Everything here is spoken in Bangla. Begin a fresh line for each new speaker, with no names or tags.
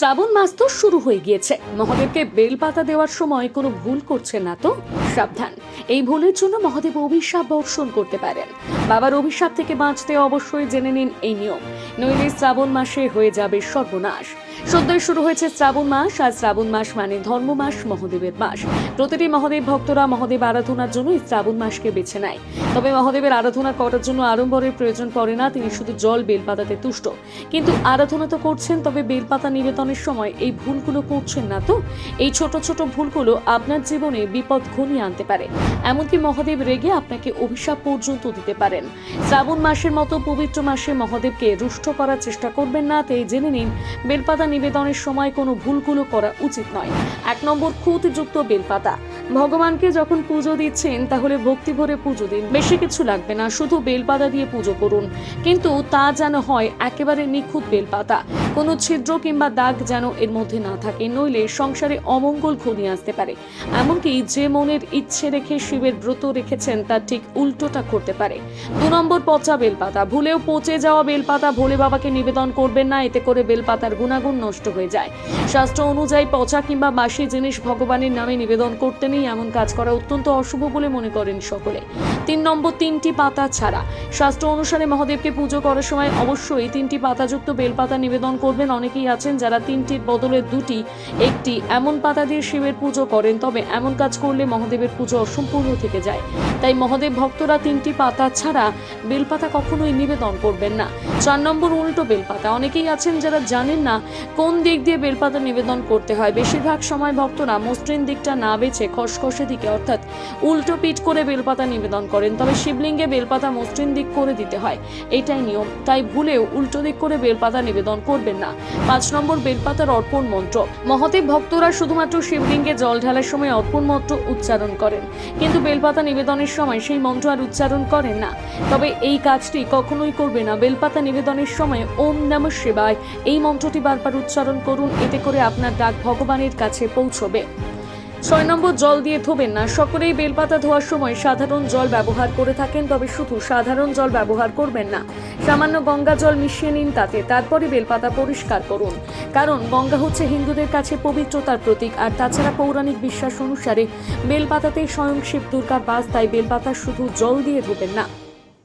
শ্রাবণ মাস তো শুরু হয়ে গিয়েছে। মহাদেবকে বেলপাতা দেওয়ার সময় কোনো ভুল করছে না তো? সাবধান। এই ভুলের জন্য মহাদেব অভিশাপ বর্ষণ করতে পারেন। বাবার অভিশাপ থেকে বাঁচতে অবশ্যই জেনে নিন এই নিয়ম। নইলে শ্রাবণ মাসে হয়ে যাবে সর্বনাশ। সদ্যই শুরু হয়েছে শ্রাবণ মাস, আর শ্রাবণ মাস মানে ধর্ম মাস, মহাদেবের মাস। প্রতিটি মহাদেব ভক্তরা মহাদেব আরাধনার জন্য এই শ্রাবণ মাসকে বেছে নেয়। তবে মহাদেবের আরাধনা করার জন্য আড়ম্বরের প্রয়োজন পড়ে না, তিনি শুধু জল বেলপাতাতে তুষ্ট। কিন্তু আরাধনা তো করছেন, তবে বেলপাতা নিবেদনের সময় এই ভুলগুলো করছেন না তো? এই ছোট ছোট ভুলগুলো আপনার জীবনে বিপদ ঘনিয়ে আনতে পারে। এমনকি মহাদেব রেগে আপনাকে অভিশাপ পর্যন্ত দিতে পারেন। শ্রাবণ মাসের মতো পবিত্র মাসে মহাদেবকে রুষ্ট করার চেষ্টা করবেন না, তাই জেনে নিন, বেলপাতা নিবেদনের সময় কোনো ভুলগুলো করা উচিত নয়। এক নম্বর খুঁতযুক্ত বেলপাতা। ভগবানকে যখন পুজো দিচ্ছেন, তাহলে ভক্তি ভরে পুজো দিন। বেশি কিছু লাগবে না, শুধু বেলপাতা দিয়ে পুজো করুন। কিন্তু তা যেন হয় একেবারে নিখুঁত বেলপাতা। কোনো ছিদ্র কিংবা দাগ যেন এর মধ্যে না থাকে, নইলে সংসারে অমঙ্গল ঘনিয়ে আসতে পারে। এমনকি যে মনের ইচ্ছে রেখে শিবের ব্রত রেখেছেন তার ঠিক উল্টোটা করতে পারে। দু নম্বর পচা বেলপাতা। ভুলেও পচে যাওয়া বেলপাতা ভোলে বাবাকে নিবেদন করবেন না, এতে করে বেলপাতার গুণাগুণ নষ্ট হয়ে যায়। শাস্ত্র অনুযায়ী পচা কিংবা বাসি জিনিস ভগবানের নামে নিবেদন করতে নেই এমন কাজ করা অত্যন্ত অশুভ বলে মনে করেন সকলে। তিন নম্বর, তিনটি পাতা ছাড়া। শাস্ত্র অনুসারে মহাদেবকে পুজো করার সময় অবশ্যই তিনটি পাতাযুক্ত বেলপাতা নিবেদন করবেন। অনেকেই আছেন যারা তিনটির বদলে দুটি, একটি এমন পাতা দিয়ে শিবের পুজো করেন, তবে এমন কাজ করলে মহাদেবের পুজো অসম্পূর্ণ থেকে যায়। তাই মহাদেব ভক্তরা তিনটি পাতা ছাড়া বেলপাতা কখনোই নিবেদন করবেন না। চার নম্বর, উল্টো বেলপাতা। অনেকেই আছেন যারা জানেন না কোন দিক দিয়ে বেলপাতা নিবেদন করতে হয়। বেশিরভাগ সময় ভক্তরা মসৃণ দিকটা না বেছে খসখসে দিকে, অর্থাৎ উল্টো পিঠ করে বেলপাতা নিবেদন করেন। তবে শিবলিঙ্গে বেলপাতা মসৃণ দিক করে দিতে হয়। এটাই নিয়ম। তাই ভুলেও উল্টো দিক করে বেলপাতা নিবেদন করবেন না। পাঁচ নম্বর, বেলপাতার অর্পণ মন্ত্র। মহাদেব ভক্তরা শুধুমাত্র শিবলিঙ্গে জল ঢালার সময় অর্পণ মন্ত্র উচ্চারণ করেন। কিন্তু বেলপাতা নিবেদনের সময় সেই মন্ত্র আর উচ্চারণ করেন না। তবে এই কাজটি কখনোই করবে না। বেলপাতা নিবেদনের সময় ওম নম শিবায় এই মন্ত্রটি বারবার উচ্চারণ করুন। এতে করে আপনার ডাক ভগবানের কাছে পৌঁছবে। ছয় নম্বর জল দিয়ে ধোবেন না। সকলেই বেলপাতা ধোয়ার সময় সাধারণ জল ব্যবহার করে থাকেন, তবে শুধু সাধারণ জল ব্যবহার করবেন না। সামান্য গঙ্গা জল মিশিয়ে নিন তাতে, তারপরে বেলপাতা পরিষ্কার করুন। কারণ গঙ্গা হচ্ছে হিন্দুদের কাছে পবিত্রতার প্রতীক, আর তাছাড়া পৌরাণিক বিশ্বাস অনুসারে বেলপাতাতে স্বয়ং শিব দুর্গার বাস, তাই বেলপাতা শুধু জল দিয়ে ধোবেন না।